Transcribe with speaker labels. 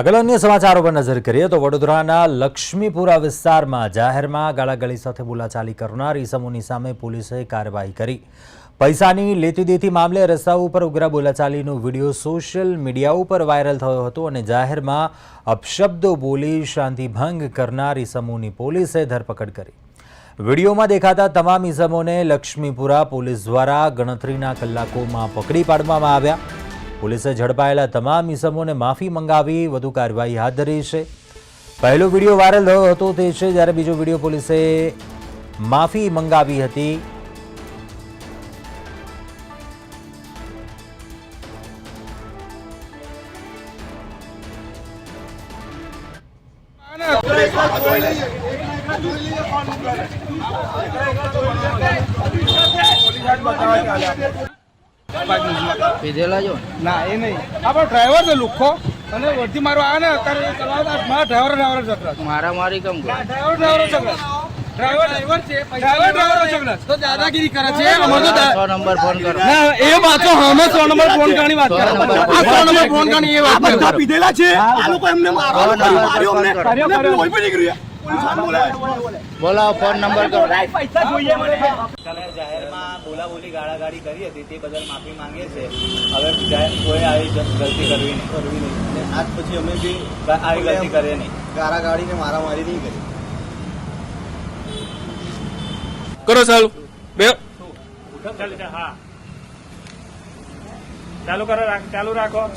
Speaker 1: આગળ અન્ય સમાચારો પર નજર કરીએ તો વડોદરાના લક્ષ્મીપુરા વિસ્તારમાં જાહેરમાં ગાળાગાળી સાથે બોલાચાલી કરનાર ઈસમોની સામે પોલીસે કાર્યવાહી કરી. પૈસાની લેતીદેતી મામલે રસ્તા ઉપર ઉગ્ર બોલાચાલીનો વીડિયો સોશિયલ મીડિયા ઉપર વાયરલ થયો હતો અને જાહેરમાં અપશબ્દો બોલી શાંતિભંગ કરનાર ઈસમોની પોલીસે ધરપકડ કરી. વિડીયોમાં દેખાતા તમામ ઈસમોને લક્ષ્મીપુરા પોલીસ દ્વારા ગણતરીના કલાકોમાં પકડી પાડવામાં આવ્યા. પોલીસે ઝડપાયેલા તમામ ઈસમોને માફી મંગાવી વધુ કાર્યવાહી હાથ ધરી છે. પહેલો વીડિયો વાયરલ થયો હતો તે છે જ્યારે બીજો વીડિયો પોલીસે માફી મંગાવી હતી.
Speaker 2: પીધેલા જો
Speaker 3: ના એ નહીં. આપણો ડ્રાઈવર છે લુખ્ખો. અને વર્ધી મારો આવે ને અત્યારે ચલાવતા મારા ડ્રાઈવર ડ્રાઈવર ઝઘડા
Speaker 2: મારા મારી કેમ?
Speaker 3: ડ્રાઈવર ડ્રાઈવર ઝઘડા ડ્રાઈવર ડ્રાઈવર છે ડ્રાઈવર ડ્રાઈવર ઝઘડા તો દાદાગીરી કરે છે અમારે તો દા-
Speaker 2: નંબર ફોન કરો.
Speaker 3: ના એ તો હમે નંબર ફોન કરવાની વાત કરે. આ નંબર ફોન કરવાની એ વાત
Speaker 4: બધા પીધેલા છે? આ લોકો એમને માર્યો અમને બોલાવે.
Speaker 2: ફોન નંબર કરો.
Speaker 5: તમે જાહેરમાં બોલાબોલી ગાળાગાળી કરી હતી તે બદલ માફી માંગીએ છીએ. હવે જાહેર કોઈ આવી ગલતી કરવી નહીં. કરવી નહીં. અને આજ પછી અમે બી આવી ગલતી કરીએ નહીં. ગાળાગાળી ને મારામારી નહીં કરી.
Speaker 3: કરો ચાલુ. બે.
Speaker 6: ચાલુ કરો રાખ- ચાલુ રાખો.